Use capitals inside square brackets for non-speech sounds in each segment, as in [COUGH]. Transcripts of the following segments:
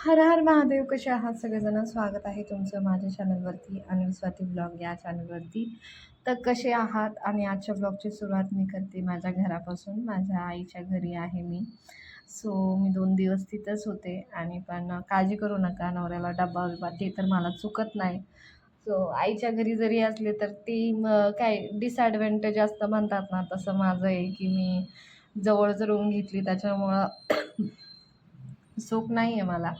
हर हर महादेव कसे आहात? सगळेजण स्वागत आहे तुमचं माझ्या चॅनलवरती आणि स्वाती ब्लॉग या चॅनलवरती तर कसे आहात? आणि आजच्या ब्लॉगची सुरुवात मी करते माझ्या घरापासून. माझ्या आईच्या घरी आहे मी. सो मी दोन दिवस तिथंच होते. आणि पण काळजी करू नका नवऱ्याला डब्बा बिब्बा ते तर मला चुकत नाही. सो आईच्या घरी जरी असले तर ती मग काय डिसॲडव्हान्टेज असतं म्हणतात ना तसं माझं आहे की मी जवळच रूम घेतली त्याच्यामुळं सुख नाही आहे मला.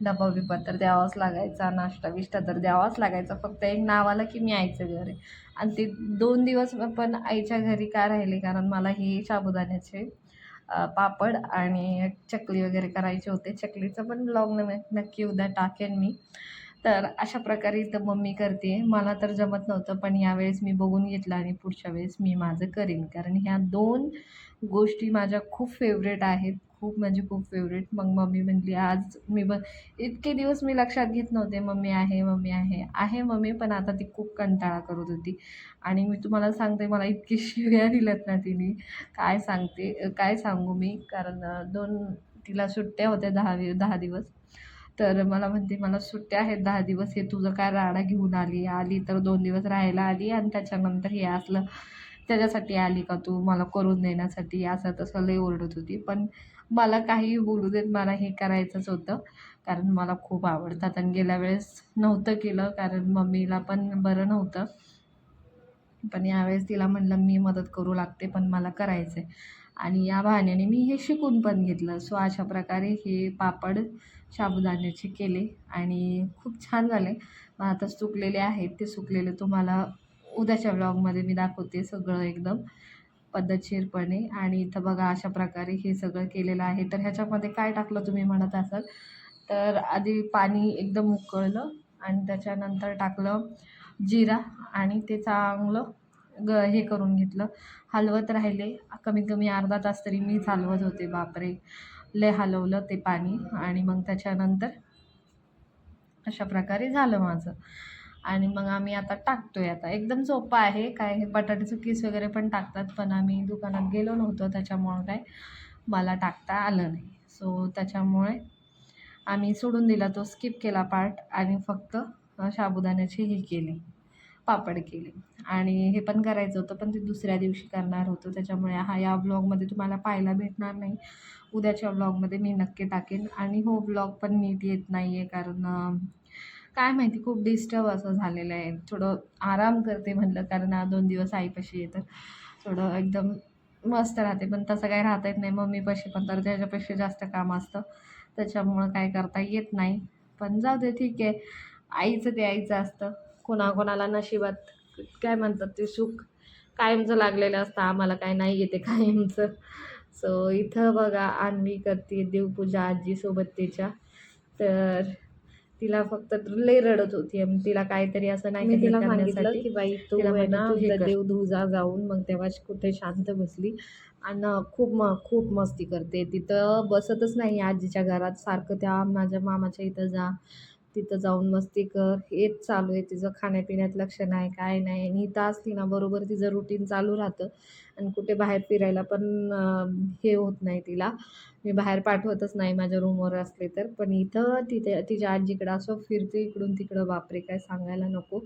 डबा बिबा तर द्यावाच लागायचा नाश्ता बिष्टा तर द्यावाच लागायचा. फक्त एक नावाला की मी आईचं घर आहे. आणि ते दोन दिवस पण आईच्या घरी का राहिले? कारण मला हे साबुदाण्याचे पापड आणि चकली वगैरे करायचे होते. चकलीचं पण ब्लॉग नक्की उद्या टाकेन मी. तर अशा प्रकारे इथं मम्मी करते. मला तर जमत नव्हतं पण यावेळेस मी बघून घेतलं आणि पुढच्या वेळेस मी माझं करीन. कारण ह्या दोन गोष्टी माझ्या खूप फेवरेट आहेत. खूप म्हणजे खूप फेवरेट मग मम्मी म्हणली आज मी ब इतके दिवस मी लक्षात घेत नव्हते मम्मी आहे मम्मी आहे. आहे मम्मी पण आता ती खूप कंटाळा करत होती. आणि मी तुम्हाला सांगते मला इतकी [LAUGHS] शिव्या दिल्यात ना तिने. काय सांगते काय सांगू मी? कारण दोन तिला सुट्ट्या होत्या दहा दहा दिवस. तर मला म्हणते मला सुट्ट्या आहेत दहा दिवस हे तुझं काय राडा घेऊन आली? आली तर दोन दिवस राहायला आली आणि त्याच्यानंतर हे असलं त्याच्यासाठी आली का तू? मला करून देण्यासाठी असं तसं लई ओरडत होती. पण मला काहीही बोलू देत मला हे करायचंच होतं कारण मला खूप आवडतात आणि गेल्या वेळेस नव्हतं केलं कारण मम्मीला पण बरं नव्हतं. पण यावेळेस तिला म्हणलं मी मदत करू लागते पण मला करायचं आहे आणि या बहाण्याने मी हे शिकून पण घेतलं. सो अशा प्रकारे हे पापड साबुदाण्याचे केले आणि खूप छान झाले. मग आता सुकलेले आहेत ते सुकलेले तुम्हाला उद्याच्या ब्लॉगमध्ये मी दाखवते सगळं एकदम पद्धतशीरपणे. आणि इथं बघा अशा प्रकारे हे सगळं केलेलं आहे. तर ह्याच्यामध्ये काय टाकलं तुम्ही म्हणत असाल? तर आधी पाणी एकदम उकळलं आणि त्याच्यानंतर टाकलं जिरा आणि ते चांगलं ग हे करून घेतलं. हलवत राहिले. कमीत कमी अर्धा तास तरी मीच हलवत होते. बापरे! लय हलवलं ते पाणी. आणि मग त्याच्यानंतर अशा प्रकारे झालं माझं. आणि मग आम्ही आता टाकतोय आता. एकदम सोपं आहे. काय हे बटाट्याचं किस वगैरे पण टाकतात पण आम्ही दुकानात गेलो नव्हतो. त्याच्यामुळं काय मला टाकता आलं नाही. सो त्याच्यामुळे आम्ही सोडून दिला तो. स्किप केला पार्ट आणि फक्त साबुदाण्याची ही केली. पापड केले. आणि हे पण करायचं होतं पण ते दुसऱ्या दिवशी करणार होतो. त्याच्यामुळे हा या ब्लॉगमध्ये तुम्हाला पाहायला भेटणार नाही. उद्याच्या ब्लॉगमध्ये मी नक्की टाकेन. आणि हो ब्लॉग पण नीट येत नाही आहे कारण काय माहिती खूप डिस्टर्ब असं झालेलं आहे. थोडं आराम करते म्हटलं कारण हा दोन दिवस आईपाशी आहे तर थोडं एकदम मस्त राहते. पण तसं काही राहता येत नाही. मम्मीपाशी पण तर त्याच्यापेक्षा जास्त काम असतं. त्याच्यामुळं काय करता येत नाही. पण जाऊ दे ठीक आहे. आईचं ते आईचं असतं. कोणाकोणाला नशिबात काय म्हणतात ते सुख कायमचं लागलेलं असतं. आम्हाला काय नाही येते कायमचं. सो इथं बघा अन्वी करते देवपूजा आजीसोबत तिच्या तर तिला फक्त लई रडत होती तिला काहीतरी असं नाही तिला सांगितलं की बाई तू. देव धुजा जाऊन मग तेव्हा कुठे शांत बसली. आणि खूप म खूप मस्ती करते. तिथं बसतच नाही आजीच्या घरात. सारखं त्या माझ्या मामाच्या इथं जा. तिथं जाऊन मस्ती कर. हेच चालू आहे. तिचं खाण्यापिण्यात लक्ष नाही काय नाही. आणि इथं असली ना बरोबर तिचं रुटीन चालू राहतं. आणि कुठे बाहेर फिरायला पण हे होत नाही तिला. मी बाहेर पाठवतच नाही माझ्या रूमवर असले तर. पण इथं तिथे तिच्या आजीकडं असं फिरते इकडून तिकडं. बापरे काय सांगायला नको.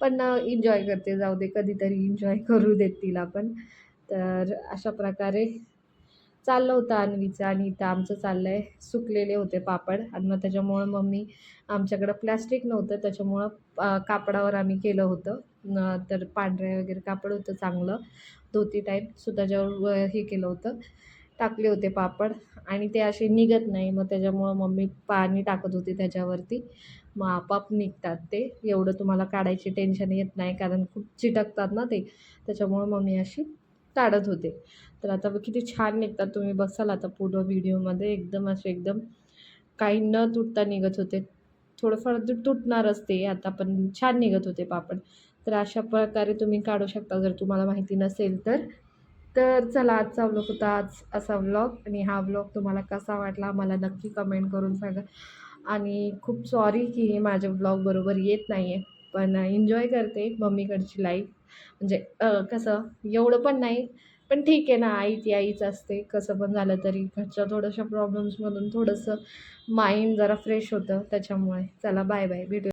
पण एन्जॉय करते. जाऊ दे कधीतरी एन्जॉय करू देत तिला पण. तर अशा प्रकारे चाललं होतं अन्वीचं आणि इथं आमचं चाललं आहे सुकलेले होते पापड आणि मग त्याच्यामुळं मम्मी आमच्याकडं प्लॅस्टिक नव्हतं त्याच्यामुळं कापडावर आम्ही केलं होतं. तर पांढरे वगैरे कापड होतं चांगलं. धोती टाईप सो त्याच्यावर हे केलं होतं. टाकले होते पापड आणि ते असे निघत नाही. मग त्याच्यामुळं मम्मी पाणी टाकत होती त्याच्यावरती. मग आपाप निघतात ते. एवढं तुम्हाला काढायची टेन्शन येत नाही कारण खूप चिटकतात ना ते. त्याच्यामुळं मम्मी अशी काढत होते. तर आता किती छान निघतात तुम्ही बसाल आता पुढं व्हिडिओमध्ये. एकदम असे एकदम काही न तुटता निघत होते. थोडंफार तुटणारच ते. आता पण छान निघत होते पापड. तर अशा प्रकारे तुम्ही काढू शकता जर तुम्हाला माहिती नसेल तर. तर चला आजचा व्लॉग होता. आज असा व्लॉग आणि हा व्लॉग तुम्हाला कसा वाटला मला नक्की कमेंट करून सांगा. आणि खूप सॉरी की हे माझ्या व्लॉग बरोबर येत नाही आहे पण एन्जॉय करते मम्मीकडची लाईफ म्हणजे कसं एवढं पण नाही पण ठीक आहे ना आई ती आईच असते. कसं पण झालं तरी घरच्या थोड्याशा प्रॉब्लेम्समधून थोडंसं माइंड जरा फ्रेश होतं त्याच्यामुळे. चला बाय बाय भेटू